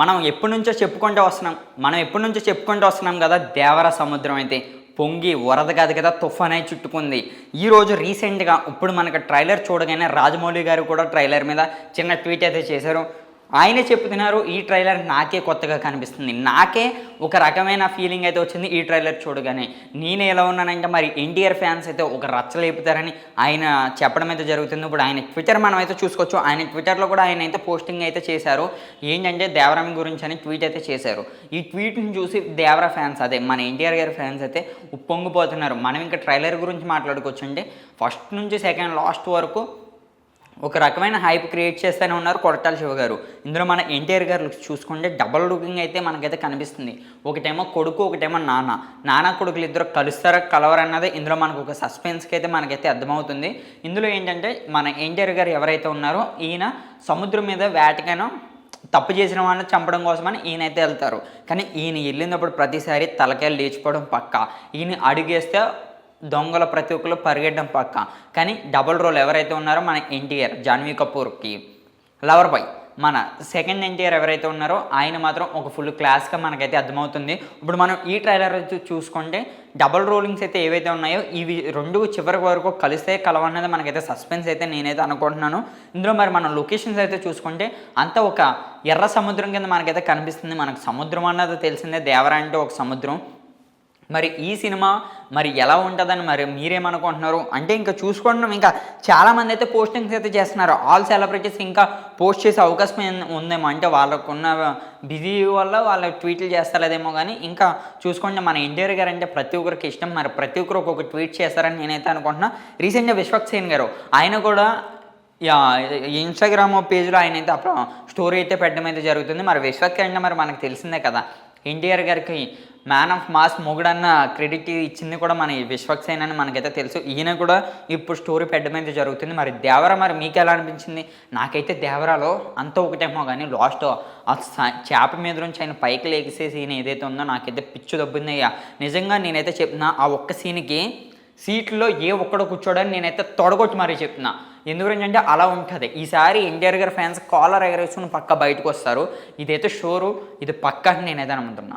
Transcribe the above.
మనం ఎప్పటి నుంచో చెప్పుకుంటూ వస్తున్నాం. మనం ఎప్పటి నుంచో చెప్పుకుంటూ వస్తున్నాం కదా దేవర సముద్రం అయితే. పొంగి వరద కాదు కదా తుఫాన్ అయి చుట్టుకుంది. ఈ రోజు రీసెంట్గా ఇప్పుడు మనకు ట్రైలర్ చూడగానే రాజమౌళి గారు కూడా ట్రైలర్ మీద చిన్న ట్వీట్ అయితే చేశారు. ఆయనే చెప్తున్నారు ఈ ట్రైలర్ నాకే కొత్తగా కనిపిస్తుంది. నాకే ఒక రకమైన ఫీలింగ్ అయితే వచ్చింది ఈ ట్రైలర్ చూడగానే. నేను ఎలా ఉన్నానంటే మరి ఎన్టీఆర్ ఫ్యాన్స్ అయితే ఒక రచ్చలేపుతారని ఆయన చెప్పడం అయితే జరుగుతుంది. ఇప్పుడు ఆయన ట్విట్టర్ మనం అయితే చూసుకోవచ్చు. ఆయన ట్విట్టర్లో కూడా ఆయన అయితే పోస్టింగ్ అయితే చేశారు. ఏంటంటే దేవరామి గురించి అని ట్వీట్ అయితే చేశారు. ఈ ట్వీట్ని చూసి దేవరా ఫ్యాన్స్ అదే మన ఎన్టీఆర్ గారి ఫ్యాన్స్ అయితే ఉప్పొంగిపోతున్నారు. మనం ఇంకా ట్రైలర్ గురించి మాట్లాడుకోవచ్చు అంటే ఫస్ట్ నుంచి సెకండ్ లాస్ట్ వరకు ఒక రకమైన హైప్ క్రియేట్ చేస్తూనే ఉన్నారు కొరటాల శివ గారు. ఇందులో మన ఎన్టీఆర్ గారు చూసుకుంటే డబల్ లుకింగ్ అయితే మనకైతే కనిపిస్తుంది. ఒకటేమో కొడుకు ఒకటేమో నాన్న. నాన్న కొడుకులు ఇద్దరు కలుస్తారా కలవరన్నదే ఇందులో మనకు ఒక సస్పెన్స్కి అయితే మనకైతే అర్థమవుతుంది. ఇందులో ఏంటంటే మన ఎన్టీఆర్ గారు ఎవరైతే ఉన్నారో ఈయన సముద్రం మీద వేటకైనా తప్పు చేసిన వాళ్ళని చంపడం కోసమని ఈయనైతే వెళ్తారు. కానీ ఈయన వెళ్ళినప్పుడు ప్రతిసారి తలకాయలు లేచిపోవడం పక్క. ఈయన అడిగేస్తే దొంగల ప్రతి ఒక్కరు పరిగెట్టడం పక్క. కానీ డబుల్ రోల్ ఎవరైతే ఉన్నారో మన ఎన్టీఆర్ జాన్వీ కపూర్కి. లవర్ బాయ్ మన సెకండ్ ఎన్టీఆర్ ఎవరైతే ఉన్నారో ఆయన మాత్రం ఒక ఫుల్ క్లాస్గా మనకైతే అర్థమవుతుంది. ఇప్పుడు మనం ఈ ట్రైలర్ అయితే చూసుకుంటే డబుల్ రోలింగ్స్ అయితే ఏవైతే ఉన్నాయో ఇవి రెండు చివరి వరకు కలిస్తే కలవన్నది మనకైతే సస్పెన్స్ అయితే నేనైతే అనుకుంటున్నాను. ఇందులో మరి మనం లొకేషన్స్ అయితే చూసుకుంటే అంతా ఒక ఎర్ర సముద్రం కింద మనకైతే కనిపిస్తుంది. మనకు సముద్రం అన్నది తెలిసిందే దేవరా అంటే ఒక సముద్రం. మరి ఈ సినిమా మరి ఎలా ఉంటుందని మరి మీరేమనుకుంటున్నారు? అంటే ఇంకా చూసుకోవడం ఇంకా చాలామంది అయితే పోస్టింగ్స్ అయితే చేస్తున్నారు. ఆల్ సెలబ్రిటీస్ ఇంకా పోస్ట్ చేసే అవకాశం ఉందేమో? అంటే వాళ్ళకున్న బిజీ వల్ల వాళ్ళ ట్వీట్లు చేస్తలేదేమో కానీ ఇంకా చూసుకుంటే మన ఎన్టీఆర్ గారు అంటే ప్రతి ఒక్కరికి ఇష్టం. మరి ప్రతి ఒక్కరు ఒక్కొక్క ట్వీట్ చేస్తారని నేనైతే అనుకుంటున్నా. రీసెంట్గా విశ్వక్ సేన్ గారు ఆయన కూడా యా ఇన్స్టాగ్రామ్ పేజ్లో ఆయన అయితే అప్పుడు స్టోరీ అయితే పెట్టడం అయితే జరుగుతుంది. మరి విశ్వక్ అంటే మరి మనకు తెలిసిందే కదా. ఎన్టీఆర్ గారికి మ్యాన్ ఆఫ్ మాస్ మొగుడన్న క్రెడిట్ ఇచ్చింది కూడా మన విశ్వక్సేన్ అని మనకైతే తెలుసు. ఈయన కూడా ఇప్పుడు స్టోరీ పెట్టడం అయితే జరుగుతుంది. మరి దేవర మరి మీకు ఎలా అనిపించింది? నాకైతే దేవరాలో అంత ఒకటేమో కానీ లాస్ట్ ఆ చేప మీద నుంచి ఆయన పైకి లేగిసే సీన్ ఏదైతే ఉందో నాకైతే పిచ్చు దబ్బుందయ్యా అయ్యా నిజంగా నేనైతే చెప్తున్నా ఆ ఒక్క సీన్కి సీట్లో ఏ ఒక్కడో కూర్చోడని నేనైతే తొడగొట్టి మరీ చెప్తున్నా. ఎందుకంటే అలా ఉంటుంది. ఈసారి ఎన్టీఆర్ గారి ఫ్యాన్స్ కాలర్ ఎగరేసుకుని పక్క బయటకు వస్తారు ఇదైతే షోరు ఇది పక్క అని నేనైతే నమ్ముతున్నా